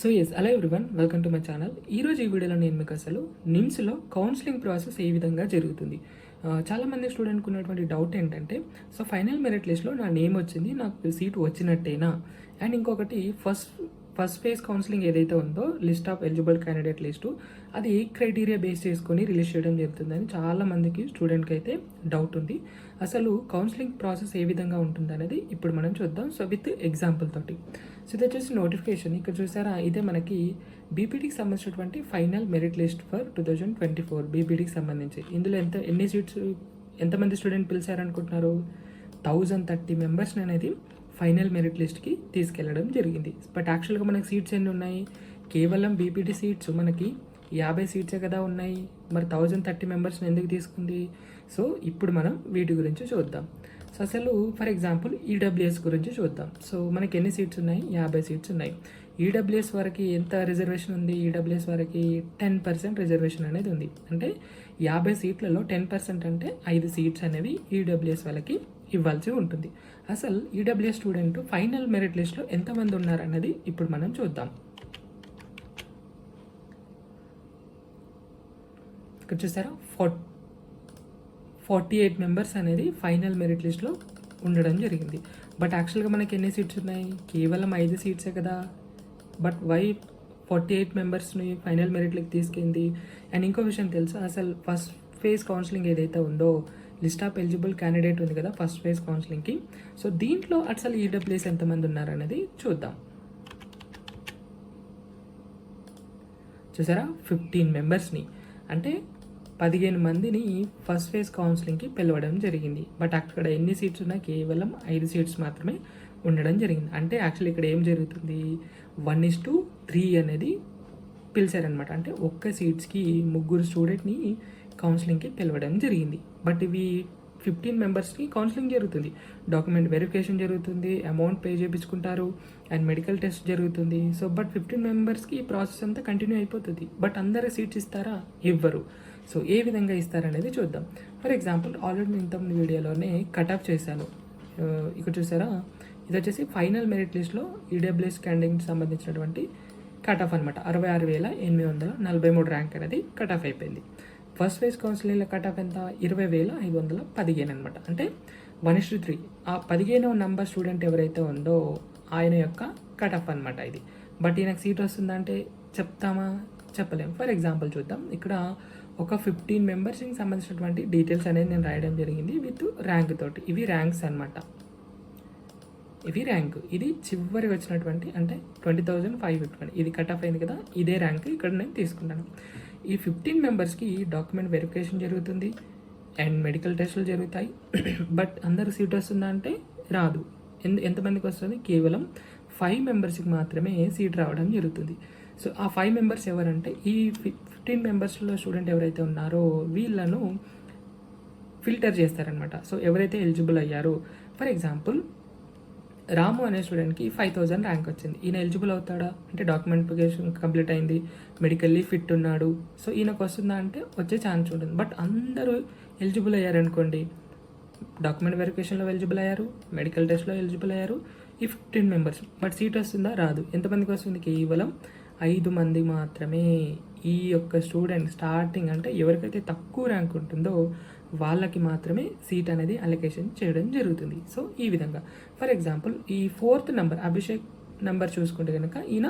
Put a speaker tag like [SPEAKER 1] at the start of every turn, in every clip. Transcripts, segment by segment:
[SPEAKER 1] So yes అలా everyone welcome to my channel ఈ రోజు ఈ వీడియోలో నేను మీకు అసలు నిమ్స్లో కౌన్సిలింగ్ ప్రాసెస్ ఏ విధంగా జరుగుతుంది? చాలామంది స్టూడెంట్కి ఉన్నటువంటి డౌట్ ఏంటంటే సో ఫైనల్ మెరిట్ లిస్ట్లో నా నేమ్ వచ్చింది నాకు సీటు వచ్చినట్టేనా? అండ్ ఇంకొకటి ఫస్ట్ ఫస్ట్ ఫేజ్ కౌన్సిలింగ్ ఏదైతే ఉందో list of eligible candidate list అది ఏ క్రైటీరియా బేస్ చేసుకొని రిలీజ్ చేయడం జరుగుతుందని చాలామందికి స్టూడెంట్కి అయితే డౌట్ ఉంది. అసలు కౌన్సిలింగ్ ప్రాసెస్ ఏ విధంగా ఉంటుంది అనేది ఇప్పుడు మనం చూద్దాం. సో విత్ ఎగ్జాంపుల్ తోటి. సో ఇది వచ్చేసి నోటిఫికేషన్. ఇక్కడ చూసారా ఇదే మనకి బీపీటీకి సంబంధించినటువంటి final merit list for two thousand twenty four బీపీటీకి సంబంధించి. ఇందులో ఎంత ఎన్ని సీట్స్ ఎంతమంది స్టూడెంట్ పిలిచారనుకుంటున్నారు? థౌజండ్ థర్టీ మెంబర్స్ని అనేది. ఫైనల్ మెరిట్ లిస్ట్కి తీసుకెళ్ళడం జరిగింది. బట్ యాక్చువల్గా మనకి సీట్స్ ఎన్ని ఉన్నాయి? కేవలం బీపీటీ సీట్స్ మనకి యాభై సీట్సే కదా ఉన్నాయి. మరి థౌజండ్ థర్టీ మెంబర్స్ని ఎందుకు తీసుకుంది? సో ఇప్పుడు మనం వీటి గురించి చూద్దాం. సో అసలు ఫర్ ఎగ్జాంపుల్ ఈడబ్ల్యూఎస్ గురించి చూద్దాం. సో మనకి ఎన్ని సీట్స్ ఉన్నాయి? యాభై సీట్స్ ఉన్నాయి. ఈడబ్ల్యూఎస్ వరకు ఎంత రిజర్వేషన్ ఉంది? ఈడబ్ల్యూఎస్ వరకు టెన్ పర్సెంట్ రిజర్వేషన్ అనేది ఉంది. అంటే యాభై సీట్లలో టెన్ పర్సెంట్ అంటే ఐదు సీట్స్ అనేవి ఈడబ్ల్యూఎస్ వాళ్ళకి ఇవ్వాల్సి ఉంటుంది. అసలు ఈడబ్ల్యూఎస్ స్టూడెంట్ ఫైనల్ మెరిట్ లిస్ట్లో ఎంతమంది ఉన్నారన్నది ఇప్పుడు మనం చూద్దాం. ఇక్కడ చూసారా? ఫోర్ ఫార్టీ ఎయిట్ మెంబర్స్ అనేది ఫైనల్ మెరిట్ లిస్ట్లో ఉండడం జరిగింది. బట్ యాక్చువల్గా మనకి ఎన్ని సీట్స్ ఉన్నాయి? కేవలం ఐదు సీట్సే కదా? బట్ వై ఫార్టీ ఎయిట్ మెంబర్స్ని ఫైనల్ మెరిట్లకి తీసుకెళ్ళింది అండ్ ఇంకో విషయం తెలుసా? అసలు ఫస్ట్ ఫేజ్ కౌన్సిలింగ్ ఏదైతే ఉందో లిస్ట్ ఆఫ్ ఎలిజిబుల్ క్యాండిడేట్ ఉంది కదా ఫస్ట్ ఫేజ్ కౌన్సిలింగ్కి సో దీంట్లో అసలు ఈడబ్ల్యూఎస్ ఎంతమంది ఉన్నారనేది చూద్దాం. చూసారా? ఫిఫ్టీన్ మెంబర్స్ని అంటే పదిహేను మందిని ఫస్ట్ ఫేజ్ కౌన్సిలింగ్కి పిలవడం జరిగింది. బట్ అక్కడ ఎన్ని సీట్స్ ఉన్నా కేవలం ఐదు సీట్స్ మాత్రమే ఉండడం జరిగింది. అంటే యాక్చువల్లీ ఇక్కడ ఏం జరుగుతుంది? వన్ ఇస్ టు త్రీ అనేది పిలిచారనమాట అంటే ఒక్క సీట్స్కి ముగ్గురు స్టూడెంట్ని కౌన్సిలింగ్కి పిలవడం జరిగింది. బట్ ఇవి ఫిఫ్టీన్ మెంబర్స్కి కౌన్సిలింగ్ జరుగుతుంది. డాక్యుమెంట్ వెరిఫికేషన్ జరుగుతుంది అమౌంట్ పే చేయించుకుంటారు అండ్ మెడికల్ టెస్ట్ జరుగుతుంది. సో బట్ ఫిఫ్టీన్ మెంబర్స్కి ఈ ప్రాసెస్ అంతా కంటిన్యూ అయిపోతుంది. బట్ అందరు సీట్స్ ఇస్తారా? ఇవ్వరు. సో ఏ విధంగా ఇస్తారనేది చూద్దాం. ఫర్ ఎగ్జాంపుల్ ఆల్రెడీ నేను ఇంతకుముందు వీడియోలోనే కట్ ఆఫ్ చేశాను. ఇక్కడ చూసారా? ఇది వచ్చేసి ఫైనల్ మెరిట్ లిస్ట్లో ఈడబ్ల్యూఎస్ క్యాండిడేట్కి సంబంధించినటువంటి కట్ ఆఫ్ అనమాట అరవై ఆరు వేల ఎనిమిది వందల నలభై మూడు ర్యాంక్ అనేది కట్ ఆఫ్ అయిపోయింది. ఫస్ట్ ఫేజ్ కౌన్సిలింగ్లో కట్ ఆఫ్ ఎంత? ఇరవై వేల ఐదు వందల పదిహేను అనమాట అంటే వన్ ఇస్ త్రీ ఆ పదిహేనవ నంబర్ స్టూడెంట్ ఎవరైతే ఉందో ఆయన యొక్క కట్ ఆఫ్ అనమాట ఇది. బట్ ఈయనకు సీట్ వస్తుందంటే చెప్తామా? చెప్పలేము ఫర్ ఎగ్జాంపుల్ చూద్దాం. ఇక్కడ ఒక ఫిఫ్టీన్ మెంబర్స్కి సంబంధించినటువంటి డీటెయిల్స్ అనేది నేను రాయడం జరిగింది విత్ ర్యాంక్ తోటి. ఇవి ర్యాంక్స్ అనమాట ఇవి ర్యాంక్ ఇది చివరి వచ్చినటువంటి అంటే ట్వంటీ థౌజండ్ ఫైవ్ ఫిఫ్టీ ఇది కట్ ఆఫ్ అయింది కదా ఇదే ర్యాంక్ ఇక్కడ నేను తీసుకుంటాను ఈ ఫిఫ్టీన్ మెంబర్స్కి డాక్యుమెంట్ వెరిఫికేషన్ జరుగుతుంది అండ్ మెడికల్ టెస్టులు జరుగుతాయి. బట్ అందరు సీట్ వస్తుందా అంటే రాదు. ఎంత ఎంతమందికి వస్తుంది? కేవలం ఫైవ్ మెంబర్స్కి మాత్రమే సీట్ రావడం జరుగుతుంది. సో ఆ ఫైవ్ మెంబర్స్ ఎవరంటే ఈ ఫిఫ్టీన్ మెంబర్స్లో స్టూడెంట్ ఎవరైతే ఉన్నారో వీళ్ళను ఫిల్టర్ చేస్తారనమాట సో ఎవరైతే ఎలిజిబుల్ అయ్యారో ఫర్ ఎగ్జాంపుల్ రాము అనే స్టూడెంట్కి ఫైవ్ థౌజండ్ ర్యాంక్ వచ్చింది. ఈయన ఎలిజిబుల్ అవుతాడా? అంటే డాక్యుమెంటిఫికేషన్ కంప్లీట్ అయింది మెడికల్లీ ఫిట్ ఉన్నాడు. సో ఈయనకు వస్తుందా అంటే వచ్చే ఛాన్స్ ఉంటుంది. బట్ అందరూ ఎలిజిబుల్ అయ్యారనుకోండి డాక్యుమెంట్ వెరిఫికేషన్లో ఎలిజిబుల్ అయ్యారు మెడికల్ టెస్ట్లో ఎలిజిబుల్ అయ్యారు ఈ ఫిఫ్టీన్ మెంబర్స్. బట్ సీట్ వస్తుందా? రాదు. ఎంతమందికి వస్తుంది? కేవలం ఐదు మంది మాత్రమే. ఈ యొక్క స్టూడెంట్ స్టార్టింగ్ అంటే ఎవరికైతే తక్కువ ర్యాంక్ ఉంటుందో వాళ్ళకి మాత్రమే సీట్ అనేది అలొకేషన్ చేయడం జరుగుతుంది. సో ఈ విధంగా. ఫర్ ఎగ్జాంపుల్ ఈ ఫోర్త్ నెంబర్ అభిషేక్ నెంబర్ చూసుకుంటే కనుక ఈయన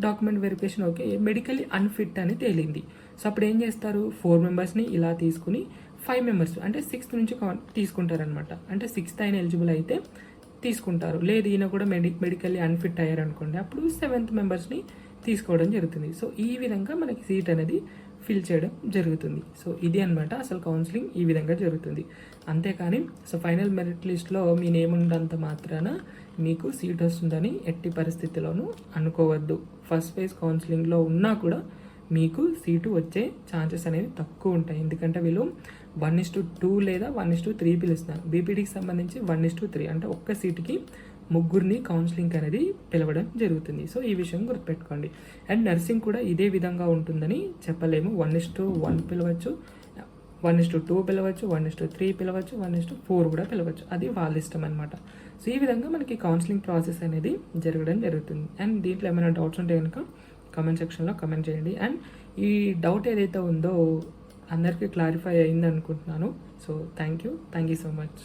[SPEAKER 1] document verification okay medically unfit అని తేలింది. సో అప్పుడు ఏం చేస్తారు? ఫోర్ మెంబర్స్ని ఇలా తీసుకుని ఫైవ్ మెంబర్స్ అంటే సిక్స్త్ నుంచి తీసుకుంటారనమాట అంటే సిక్స్త్ అయిన ఎలిజిబుల్ అయితే తీసుకుంటారు. లేదు ఈయన కూడా మెడి మెడికల్లీ అన్ఫిట్ అయ్యారనుకోండి అప్పుడు సెవెంత్ మెంబర్స్ని తీసుకోవడం జరుగుతుంది. సో ఈ విధంగా మనకి సీట్ అనేది ఫిల్ చేయడం జరుగుతుంది. సో ఇది అన్నమాట అసలు కౌన్సిలింగ్ ఈ విధంగా జరుగుతుంది. అంతేకాని సో ఫైనల్ మెరిట్ లిస్ట్లో మీ నేమ్ ఉన్నంత మాత్రాన మీకు సీట్ వస్తుందని ఎట్టి పరిస్థితిలోనూ అనుకోవద్దు. ఫస్ట్ ఫేజ్ కౌన్సిలింగ్లో ఉన్నా కూడా మీకు సీటు వచ్చే ఛాన్సెస్ అనేవి తక్కువ ఉంటాయి. ఎందుకంటే వీళ్ళు వన్ ఇస్ టు టూ లేదా వన్ ఇస్ టు త్రీ పిలుస్తున్నారు. బీపీడీకి సంబంధించి వన్ ఇస్ టు త్రీ. అంటే ఒక్క సీటుకి ముగ్గురిని కౌన్సిలింగ్ అనేది పిలవడం జరుగుతుంది. సో ఈ విషయం గుర్తుపెట్టుకోండి. అండ్ నర్సింగ్ కూడా ఇదే విధంగా ఉంటుందని చెప్పలేము. వన్ ఇస్ టు వన్ పిలవచ్చు. వన్ ఇస్ టు టూ పిలవచ్చు. వన్ ఇస్ టు త్రీ పిలవచ్చు. వన్ ఇస్ టు ఫోర్ కూడా పిలవచ్చు. అది వాళ్ళ ఇష్టం అనమాట సో ఈ విధంగా మనకి కౌన్సిలింగ్ ప్రాసెస్ అనేది జరగడం జరుగుతుంది. అండ్ దీంట్లో ఏమైనా డౌట్స్ ఉంటే కనుక కమెంట్ సెక్షన్లో కమెంట్ చేయండి. అండ్ ఈ డౌట్ ఏదైతే ఉందో అందరికీ క్లారిఫై అయింది అనుకుంటున్నాను so thank you thank you so much